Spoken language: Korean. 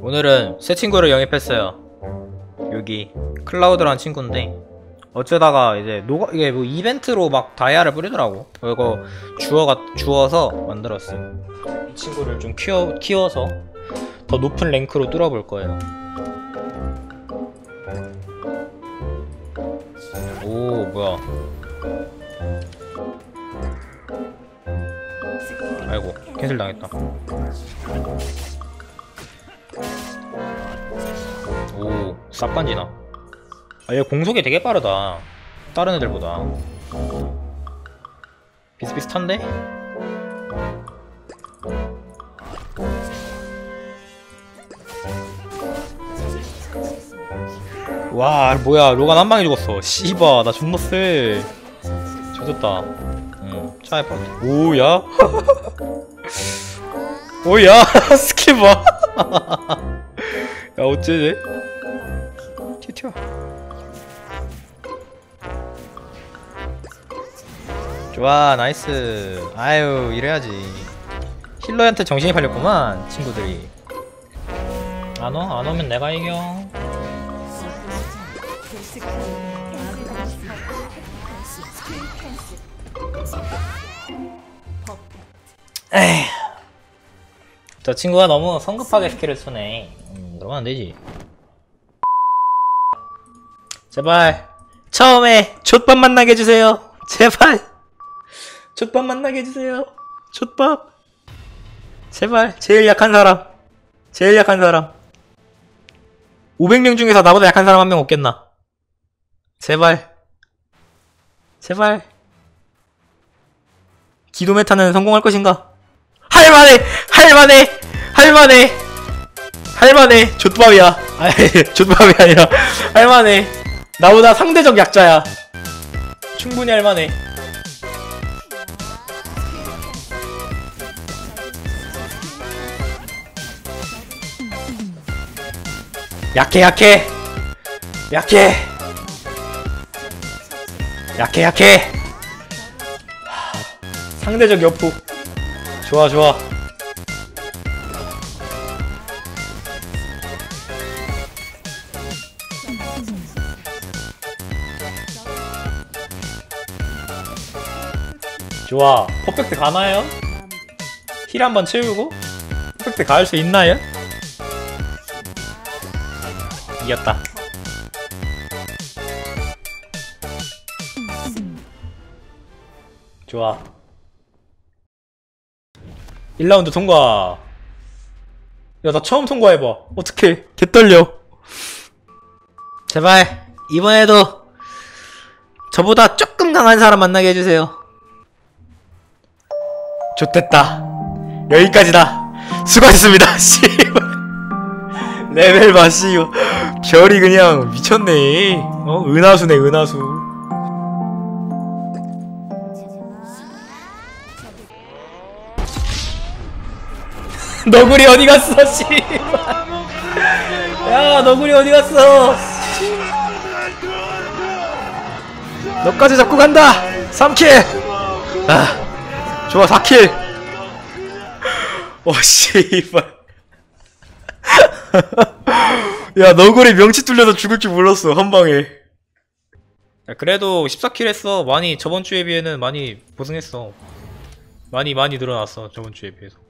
오늘은 새 친구를 영입했어요. 여기 클라우드란 친구인데 어쩌다가 이제 노가 이게 뭐 이벤트로 막 다이아를 뿌리더라고. 이거 주어가 주어서 만들었어요. 이 친구를 좀 키워 키워서 더 높은 랭크로 뚫어볼 거예요. 오 뭐야? 아이고 캔슬 당했다. 오, 쌉간지나. 아, 얘 공속이 되게 빠르다. 다른 애들보다. 비슷비슷한데? 와, 뭐야. 로간 한 방에 죽었어. 씨바, 나 존나 쎄. 조졌다. 응, 차에 빠 오야? 오야? 스킬 봐. 야 어째지? 튀어 좋아 나이스 아유 이래야지 힐러한테 정신이 팔렸구만 친구들이 안와? 안오면 내가 이겨 저 친구가 너무 성급하게 스킬을 쓰네. 음, 그러면 안되지. 제발 처음에 족밥 만나게 해주세요. 제발. 족밥 만나게 해주세요. 족밥. 제발 제일 약한 사람. 제일 약한 사람. 500명 중에서 나보다 약한 사람 한 명 없겠나? 제발. 제발. 기도 메타는 성공할 것인가 할만해 할만해 할만해 할만해. 족밥이야. 아니 족밥이 아니라 할만해. 나보다 상대적 약자야. 충분히 할만해. 약해 약해. 약해. 약해 약해. 하, 상대적 여포 좋아 좋아. 좋아. 퍼펙트 가나요? 힐 한번 채우고? 퍼펙트 가을 수 있나요? 이겼다. 좋아 1라운드 통과. 야 나 처음 통과해봐. 어떡해. 개떨려. 제발 이번에도 저보다 조금 강한 사람 만나게 해주세요. 좋됐다. 여기까지다. 수고하셨습니다. 레벨 마시오 별이 그냥 미쳤네. 어 은하수네 은하수 너구리 어디 갔어 씨발. 야 너구리 어디 갔어? 너까지 잡고 간다. 3킬. 아 좋아 4킬. 어 씨발. 야 너구리 명치 뚫려서 죽을 줄 몰랐어 한 방에. 야, 그래도 14킬 했어. 많이 저번 주에 비해는 많이 보승했어. 많이 많이 늘어났어 저번 주에 비해서